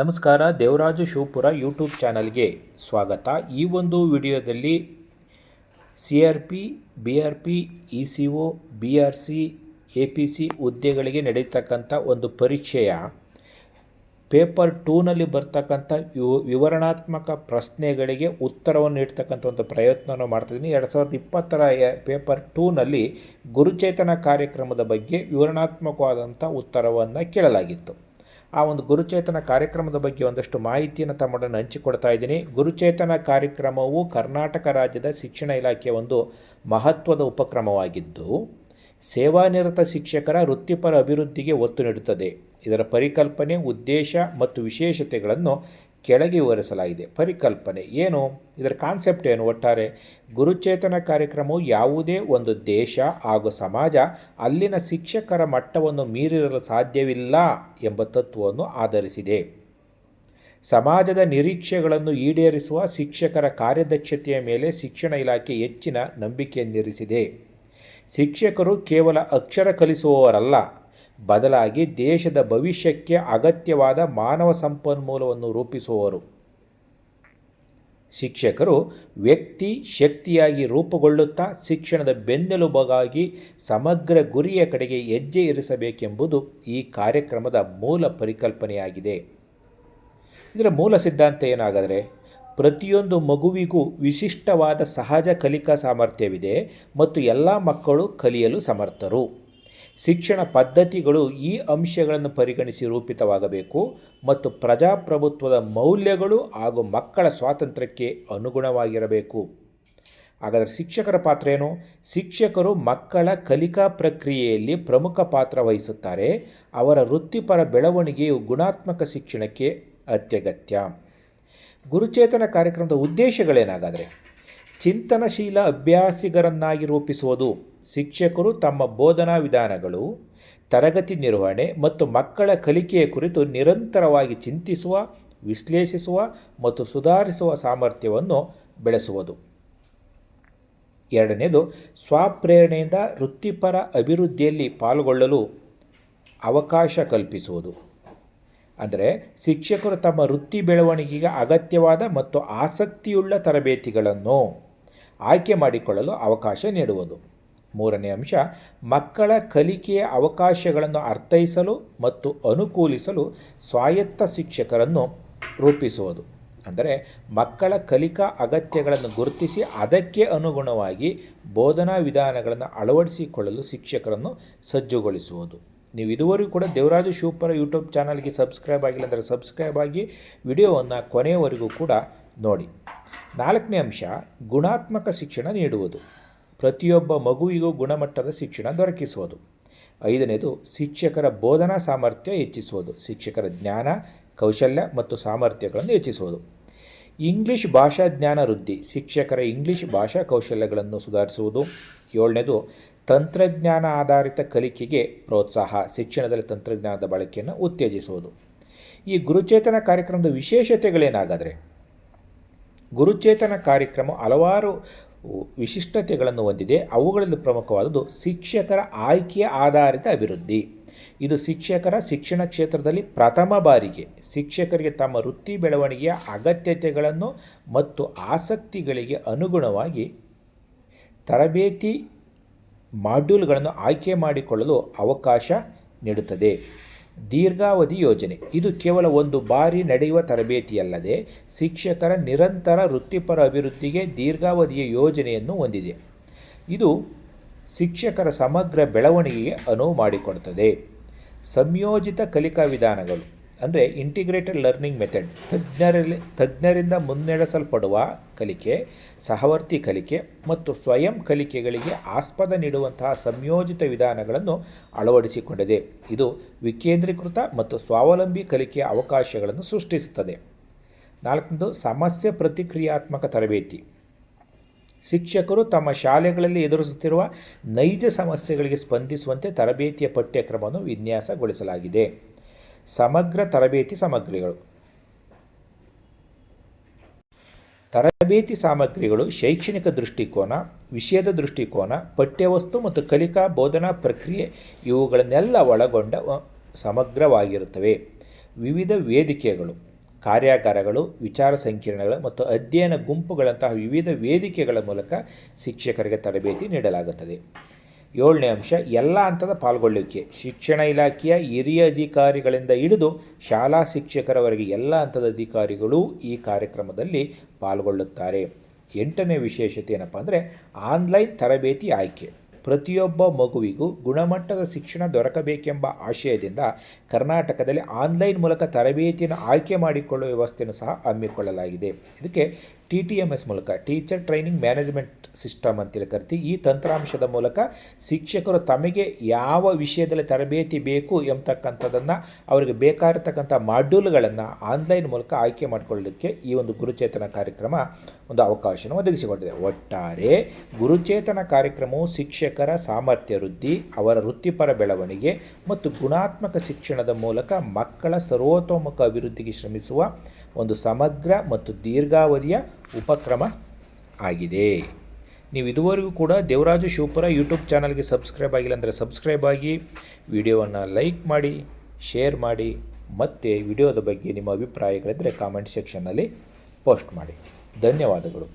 ನಮಸ್ಕಾರ, ದೇವರಾಜು ಶಿವಪುರ ಯೂಟ್ಯೂಬ್ ಚಾನಲ್ಗೆ ಸ್ವಾಗತ. ಈ ಒಂದು ವಿಡಿಯೋದಲ್ಲಿ C R P B R P E C O B R C A P C ಹುದ್ದೆಗಳಿಗೆ ನಡೀತಕ್ಕಂಥ ಒಂದು ಪರೀಕ್ಷೆಯ ಪೇಪರ್ ಟೂನಲ್ಲಿ ಬರ್ತಕ್ಕಂಥ ವಿವ, ವಿವರಣಾತ್ಮಕ ಪ್ರಶ್ನೆಗಳಿಗೆ ಉತ್ತರವನ್ನು ನೀಡ್ತಕ್ಕಂಥ ಒಂದು ಪ್ರಯತ್ನವನ್ನು ಮಾಡ್ತಿದ್ದೀನಿ. ಎರಡು ಸಾವಿರದ ಇಪ್ಪತ್ತರ ಪೇಪರ್ ಟೂನಲ್ಲಿ ಗುರುಚೇತನ ಕಾರ್ಯಕ್ರಮದ ಬಗ್ಗೆ ವಿವರಣಾತ್ಮಕವಾದಂಥ ಉತ್ತರವನ್ನು ಕೇಳಲಾಗಿತ್ತು. ಆ ಒಂದು ಗುರುಚೇತನ ಕಾರ್ಯಕ್ರಮದ ಬಗ್ಗೆ ಒಂದಷ್ಟು ಮಾಹಿತಿಯನ್ನು ತಮ್ಮೊಡನೆ ಹಂಚಿಕೊಡ್ತಾ ಇದ್ದೀನಿ. ಗುರುಚೇತನ ಕಾರ್ಯಕ್ರಮವು ಕರ್ನಾಟಕ ರಾಜ್ಯದ ಶಿಕ್ಷಣ ಇಲಾಖೆಯ ಒಂದು ಮಹತ್ವದ ಉಪಕ್ರಮವಾಗಿದ್ದು ಸೇವಾನಿರತ ಶಿಕ್ಷಕರ ವೃತ್ತಿಪರ ಅಭಿವೃದ್ಧಿಗೆ ಒತ್ತು ನೀಡುತ್ತದೆ. ಇದರ ಪರಿಕಲ್ಪನೆ, ಉದ್ದೇಶ ಮತ್ತು ವಿಶೇಷತೆಗಳನ್ನು ಕೆಳಗೆ ವಿವರಿಸಲಾಗಿದೆ. ಪರಿಕಲ್ಪನೆ. ಏನು? ಇದರ ಕಾನ್ಸೆಪ್ಟ್ ಏನು ಒಟ್ಟಾರೆ? ಗುರುಚೇತನ ಕಾರ್ಯಕ್ರಮವು ಯಾವುದೇ ಒಂದು ದೇಶ ಹಾಗೂ ಸಮಾಜ ಅಲ್ಲಿನ ಶಿಕ್ಷಕರ ಮಟ್ಟವನ್ನು ಮೀರಿರಲು ಸಾಧ್ಯವಿಲ್ಲ ಎಂಬ ತತ್ವವನ್ನು ಆಧರಿಸಿದೆ. ಸಮಾಜದ ನಿರೀಕ್ಷೆಗಳನ್ನು ಈಡೇರಿಸುವ ಶಿಕ್ಷಕರ ಕಾರ್ಯದಕ್ಷತೆಯ ಮೇಲೆ ಶಿಕ್ಷಣ ಇಲಾಖೆ ಹೆಚ್ಚಿನ ನಂಬಿಕೆಯನ್ನಿರಿಸಿದೆ. ಶಿಕ್ಷಕರು ಕೇವಲ ಅಕ್ಷರ ಕಲಿಸುವವರಲ್ಲ ಬದಲಾಗಿ ದೇಶದ ಭವಿಷ್ಯಕ್ಕೆ ಅಗತ್ಯವಾದ ಮಾನವ ಸಂಪನ್ಮೂಲವನ್ನು ರೂಪಿಸುವವರು. ಶಿಕ್ಷಕರು ವ್ಯಕ್ತಿ ಶಕ್ತಿಯಾಗಿ ರೂಪುಗೊಳ್ಳುತ್ತಾ ಶಿಕ್ಷಣದ ಬೆನ್ನೆಲುಬಾಗಿ ಸಮಗ್ರ ಗುರಿಯ ಕಡೆಗೆ ಹೆಜ್ಜೆ ಇರಿಸಬೇಕೆಂಬುದು ಈ ಕಾರ್ಯಕ್ರಮದ ಮೂಲ ಪರಿಕಲ್ಪನೆಯಾಗಿದೆ. ಇದರ ಮೂಲ ಸಿದ್ಧಾಂತ ಏನಾಗಾದರೆ, ಪ್ರತಿಯೊಂದು ಮಗುವಿಗೂ ವಿಶಿಷ್ಟವಾದ ಸಹಜ ಕಲಿಕಾ ಸಾಮರ್ಥ್ಯವಿದೆ ಮತ್ತು ಎಲ್ಲ ಮಕ್ಕಳು ಕಲಿಯಲು ಸಮರ್ಥರು. ಶಿಕ್ಷಣ ಪದ್ಧತಿಗಳು ಈ ಅಂಶಗಳನ್ನು ಪರಿಗಣಿಸಿ ರೂಪಿತವಾಗಬೇಕು ಮತ್ತು ಪ್ರಜಾಪ್ರಭುತ್ವದ ಮೌಲ್ಯಗಳು ಹಾಗೂ ಮಕ್ಕಳ ಸ್ವಾತಂತ್ರ್ಯಕ್ಕೆ ಅನುಗುಣವಾಗಿರಬೇಕು. ಹಾಗಾದರೆ ಶಿಕ್ಷಕರ ಪಾತ್ರ ಏನು? ಶಿಕ್ಷಕರು ಮಕ್ಕಳ ಕಲಿಕಾ ಪ್ರಕ್ರಿಯೆಯಲ್ಲಿ ಪ್ರಮುಖ ಪಾತ್ರ ವಹಿಸುತ್ತಾರೆ. ಅವರ ವೃತ್ತಿಪರ ಬೆಳವಣಿಗೆಯು ಗುಣಾತ್ಮಕ ಶಿಕ್ಷಣಕ್ಕೆ ಅತ್ಯಗತ್ಯ. ಗುರುಚೇತನ ಕಾರ್ಯಕ್ರಮದ ಉದ್ದೇಶಗಳೇನಾಗಾದರೆ? ಚಿಂತನಶೀಲ ಅಭ್ಯಾಸಿಗರನ್ನಾಗಿ ರೂಪಿಸುವುದು. ಶಿಕ್ಷಕರು ತಮ್ಮ ಬೋಧನಾ ವಿಧಾನಗಳು, ತರಗತಿ ನಿರ್ವಹಣೆ ಮತ್ತು ಮಕ್ಕಳ ಕಲಿಕೆಯ ಕುರಿತು ನಿರಂತರವಾಗಿ ಚಿಂತಿಸುವ, ವಿಶ್ಲೇಷಿಸುವ ಮತ್ತು ಸುಧಾರಿಸುವ ಸಾಮರ್ಥ್ಯವನ್ನು ಬೆಳೆಸುವುದು. ಎರಡನೇದು, ಸ್ವಪ್ರೇರಣೆಯಿಂದ ವೃತ್ತಿಪರ ಅಭಿವೃದ್ಧಿಯಲ್ಲಿ ಪಾಲ್ಗೊಳ್ಳಲು ಅವಕಾಶ ಕಲ್ಪಿಸುವುದು. ಅಂದರೆ ಶಿಕ್ಷಕರು ತಮ್ಮ ವೃತ್ತಿ ಬೆಳವಣಿಗೆಗೆ ಅಗತ್ಯವಾದ ಮತ್ತು ಆಸಕ್ತಿಯುಳ್ಳ ತರಬೇತಿಗಳನ್ನು ಆಯ್ಕೆ ಮಾಡಿಕೊಳ್ಳಲು ಅವಕಾಶ ನೀಡುವುದು. ಮೂರನೇ ಅಂಶ, ಮಕ್ಕಳ ಕಲಿಕೆಯ ಅವಕಾಶಗಳನ್ನು ಅರ್ಥೈಸಲು ಮತ್ತು ಅನುಕೂಲಿಸಲು ಸ್ವಾಯತ್ತ ಶಿಕ್ಷಕರನ್ನು ರೂಪಿಸುವುದು. ಅಂದರೆ ಮಕ್ಕಳ ಕಲಿಕಾ ಅಗತ್ಯಗಳನ್ನು ಗುರುತಿಸಿ ಅದಕ್ಕೆ ಅನುಗುಣವಾಗಿ ಬೋಧನಾ ವಿಧಾನಗಳನ್ನು ಅಳವಡಿಸಿಕೊಳ್ಳಲು ಶಿಕ್ಷಕರನ್ನು ಸಜ್ಜುಗೊಳಿಸುವುದು. ನೀವು ಇದುವರೆಗೂ ಕೂಡ ದೇವರಾಜು ಶೂಪರ ಯೂಟ್ಯೂಬ್ ಚಾನಲ್ಗೆ ಸಬ್ಸ್ಕ್ರೈಬ್ ಆಗಿಲ್ಲ ಅಂದರೆ ಸಬ್ಸ್ಕ್ರೈಬ್ ಆಗಿ ವಿಡಿಯೋವನ್ನು ಕೊನೆಯವರೆಗೂ ಕೂಡ ನೋಡಿ. ನಾಲ್ಕನೇ ಅಂಶ, ಗುಣಾತ್ಮಕ ಶಿಕ್ಷಣ ನೀಡುವುದು. ಪ್ರತಿಯೊಬ್ಬ ಮಗುವಿಗೂ ಗುಣಮಟ್ಟದ ಶಿಕ್ಷಣ ದೊರಕಿಸುವುದು. ಐದನೇದು, ಶಿಕ್ಷಕರ ಬೋಧನಾ ಸಾಮರ್ಥ್ಯ ಹೆಚ್ಚಿಸುವುದು. ಶಿಕ್ಷಕರ ಜ್ಞಾನ, ಕೌಶಲ್ಯ ಮತ್ತು ಸಾಮರ್ಥ್ಯಗಳನ್ನು ಹೆಚ್ಚಿಸುವುದು. ಇಂಗ್ಲಿಷ್ ಭಾಷಾ ಜ್ಞಾನ ವೃದ್ಧಿ. ಶಿಕ್ಷಕರ ಇಂಗ್ಲಿಷ್ ಭಾಷಾ ಕೌಶಲ್ಯಗಳನ್ನು ಸುಧಾರಿಸುವುದು. ಏಳನೇದು, ತಂತ್ರಜ್ಞಾನ ಆಧಾರಿತ ಕಲಿಕೆಗೆ ಪ್ರೋತ್ಸಾಹ. ಶಿಕ್ಷಣದಲ್ಲಿ ತಂತ್ರಜ್ಞಾನದ ಬಳಕೆಯನ್ನು ಉತ್ತೇಜಿಸುವುದು. ಈ ಗುರುಚೇತನ ಕಾರ್ಯಕ್ರಮದ ವಿಶೇಷತೆಗಳೇನಾಗಾದರೆ, ಗುರುಚೇತನ ಕಾರ್ಯಕ್ರಮ ಹಲವಾರು ವಿಶಿಷ್ಟತೆಗಳನ್ನು ಹೊಂದಿದೆ. ಅವುಗಳಲ್ಲಿ ಪ್ರಮುಖವಾದದ್ದು ಶಿಕ್ಷಕರ ಆಯ್ಕೆಯ ಆಧಾರಿತ ಅಭಿವೃದ್ಧಿ. ಇದು ಶಿಕ್ಷಕರ ಶಿಕ್ಷಣ ಕ್ಷೇತ್ರದಲ್ಲಿ ಪ್ರಥಮ ಬಾರಿಗೆ ಶಿಕ್ಷಕರಿಗೆ ತಮ್ಮ ವೃತ್ತಿ ಬೆಳವಣಿಗೆಯ ಅಗತ್ಯತೆಗಳನ್ನು ಮತ್ತು ಆಸಕ್ತಿಗಳಿಗೆ ಅನುಗುಣವಾಗಿ ತರಬೇತಿ ಮಾಡ್ಯೂಲ್ಗಳನ್ನು ಆಯ್ಕೆ ಮಾಡಿಕೊಳ್ಳಲು ಅವಕಾಶ ನೀಡುತ್ತದೆ. ದೀರ್ಘಾವಧಿ ಯೋಜನೆ. ಇದು ಕೇವಲ ಒಂದು ಬಾರಿ ನಡೆಯುವ ತರಬೇತಿಯಲ್ಲದೆ ಶಿಕ್ಷಕರ ನಿರಂತರ ವೃತ್ತಿಪರ ಅಭಿವೃದ್ಧಿಗೆ ದೀರ್ಘಾವಧಿಯ ಯೋಜನೆಯನ್ನು ಹೊಂದಿದೆ. ಇದು ಶಿಕ್ಷಕರ ಸಮಗ್ರ ಬೆಳವಣಿಗೆಗೆ ಅನುವು ಮಾಡಿಕೊಡುತ್ತದೆ. ಸಂಯೋಜಿತ ಕಲಿಕಾ ವಿಧಾನಗಳು. ಅಂದರೆ ಇಂಟಿಗ್ರೇಟೆಡ್ ಲರ್ನಿಂಗ್ ಮೆಥಡ್ ತಜ್ಞರಲ್ಲಿ, ತಜ್ಞರಿಂದ ಮುನ್ನಡೆಸಲ್ಪಡುವ ಕಲಿಕೆ, ಸಹವರ್ತಿ ಕಲಿಕೆ ಮತ್ತು ಸ್ವಯಂ ಕಲಿಕೆಗಳಿಗೆ ಆಸ್ಪದ ನೀಡುವಂತಹ ಸಂಯೋಜಿತ ವಿಧಾನಗಳನ್ನು ಅಳವಡಿಸಿಕೊಂಡಿದೆ. ಇದು ವಿಕೇಂದ್ರೀಕೃತ ಮತ್ತು ಸ್ವಾವಲಂಬಿ ಕಲಿಕೆಯ ಅವಕಾಶಗಳನ್ನು ಸೃಷ್ಟಿಸುತ್ತದೆ. ನಾಲ್ಕನೇದು, ಸಮಸ್ಯೆ ಪ್ರತಿಕ್ರಿಯಾತ್ಮಕ ತರಬೇತಿ. ಶಿಕ್ಷಕರು ತಮ್ಮ ಶಾಲೆಗಳಲ್ಲಿ ಎದುರಿಸುತ್ತಿರುವ ನೈಜ ಸಮಸ್ಯೆಗಳಿಗೆ ಸ್ಪಂದಿಸುವಂತೆ ತರಬೇತಿಯ ಪಠ್ಯಕ್ರಮವನ್ನು ವಿನ್ಯಾಸಗೊಳಿಸಲಾಗಿದೆ. ಸಮಗ್ರ ತರಬೇತಿ ಸಾಮಗ್ರಿಗಳು. ತರಬೇತಿ ಸಾಮಗ್ರಿಗಳು ಶೈಕ್ಷಣಿಕ ದೃಷ್ಟಿಕೋನ, ವಿಷಯದ ದೃಷ್ಟಿಕೋನ, ಪಠ್ಯವಸ್ತು ಮತ್ತು ಕಲಿಕಾ ಬೋಧನಾ ಪ್ರಕ್ರಿಯೆ ಇವುಗಳನ್ನೆಲ್ಲ ಒಳಗೊಂಡ ಸಮಗ್ರವಾಗಿರುತ್ತವೆ. ವಿವಿಧ ವೇದಿಕೆಗಳು, ಕಾರ್ಯಾಗಾರಗಳು, ವಿಚಾರ ಸಂಕಿರಣಗಳು ಮತ್ತು ಅಧ್ಯಯನ ಗುಂಪುಗಳಂತಹ ವಿವಿಧ ವೇದಿಕೆಗಳ ಮೂಲಕ ಶಿಕ್ಷಕರಿಗೆ ತರಬೇತಿ ನೀಡಲಾಗುತ್ತದೆ. ಏಳನೇ ಅಂಶ, ಎಲ್ಲ ಹಂತದ ಪಾಲ್ಗೊಳ್ಳುವಿಕೆ ಶಿಕ್ಷಣ ಇಲಾಖೆಯ ಹಿರಿಯ ಅಧಿಕಾರಿಗಳಿಂದ ಹಿಡಿದು ಶಾಲಾ ಶಿಕ್ಷಕರವರೆಗೆ ಎಲ್ಲ ಹಂತದ ಅಧಿಕಾರಿಗಳು ಈ ಕಾರ್ಯಕ್ರಮದಲ್ಲಿ ಪಾಲ್ಗೊಳ್ಳುತ್ತಾರೆ. ಎಂಟನೇ ವಿಶೇಷತೆ ಏನಪ್ಪ ಅಂದರೆ, ಆನ್ಲೈನ್ ತರಬೇತಿ ಆಯ್ಕೆ. ಪ್ರತಿಯೊಬ್ಬ ಮಗುವಿಗೂ ಗುಣಮಟ್ಟದ ಶಿಕ್ಷಣ ದೊರಕಬೇಕೆಂಬ ಆಶಯದಿಂದ ಕರ್ನಾಟಕದಲ್ಲಿ ಆನ್ಲೈನ್ ಮೂಲಕ ತರಬೇತಿಯನ್ನು ಆಯ್ಕೆ ಮಾಡಿಕೊಳ್ಳುವ ವ್ಯವಸ್ಥೆಯನ್ನು ಸಹ ಹಮ್ಮಿಕೊಳ್ಳಲಾಗಿದೆ. ಇದಕ್ಕೆ ಟಿ ಟಿ ಎಂ ಎಸ್ ಮೂಲಕ, ಟೀಚರ್ ಟ್ರೈನಿಂಗ್ ಮ್ಯಾನೇಜ್ಮೆಂಟ್ ಸಿಸ್ಟಮ್ ಅಂತೇಳಿ ಕರಿತೀವಿ. ಈ ತಂತ್ರಾಂಶದ ಮೂಲಕ ಶಿಕ್ಷಕರು ತಮಗೆ ಯಾವ ವಿಷಯದಲ್ಲಿ ತರಬೇತಿ ಬೇಕು ಎಂಬತಕ್ಕಂಥದ್ದನ್ನು ಅವರಿಗೆ ಬೇಕಾಗಿರ್ತಕ್ಕಂಥ ಮಾಡ್ಯೂಲ್ಗಳನ್ನು ಆನ್ಲೈನ್ ಮೂಲಕ ಆಯ್ಕೆ ಮಾಡಿಕೊಳ್ಳಲಿಕ್ಕೆ ಈ ಒಂದು ಗುರುಚೇತನ ಕಾರ್ಯಕ್ರಮ ಒಂದು ಅವಕಾಶವನ್ನು ಒದಗಿಸಿಕೊಟ್ಟಿದೆ. ಒಟ್ಟಾರೆ ಗುರುಚೇತನ ಕಾರ್ಯಕ್ರಮವು ಶಿಕ್ಷಕರ ಸಾಮರ್ಥ್ಯ ವೃದ್ಧಿ, ಅವರ ವೃತ್ತಿಪರ ಬೆಳವಣಿಗೆ ಮತ್ತು ಗುಣಾತ್ಮಕ ಶಿಕ್ಷಣದ ಮೂಲಕ ಮಕ್ಕಳ ಸರ್ವತೋಮುಖ ಅಭಿವೃದ್ಧಿಗೆ ಶ್ರಮಿಸುವ ಒಂದು ಸಮಗ್ರ ಮತ್ತು ದೀರ್ಘಾವಧಿಯ ಉಪಕ್ರಮ ಆಗಿದೆ. ನೀವು ಇದುವರೆಗೂ ಕೂಡ ದೇವರಾಜು ಶಿವಪುರ ಯೂಟ್ಯೂಬ್ ಚಾನಲ್ಗೆ ಸಬ್ಸ್ಕ್ರೈಬ್ ಆಗಿಲ್ಲ ಅಂದರೆ ಸಬ್ಸ್ಕ್ರೈಬ್ ಆಗಿ, ವಿಡಿಯೋವನ್ನು ಲೈಕ್ ಮಾಡಿ, ಶೇರ್ ಮಾಡಿ, ಮತ್ತು ವಿಡಿಯೋದ ಬಗ್ಗೆ ನಿಮ್ಮ ಅಭಿಪ್ರಾಯಗಳಿದ್ದರೆ ಕಾಮೆಂಟ್ ಸೆಕ್ಷನ್ನಲ್ಲಿ ಪೋಸ್ಟ್ ಮಾಡಿ. ಧನ್ಯವಾದಗಳು.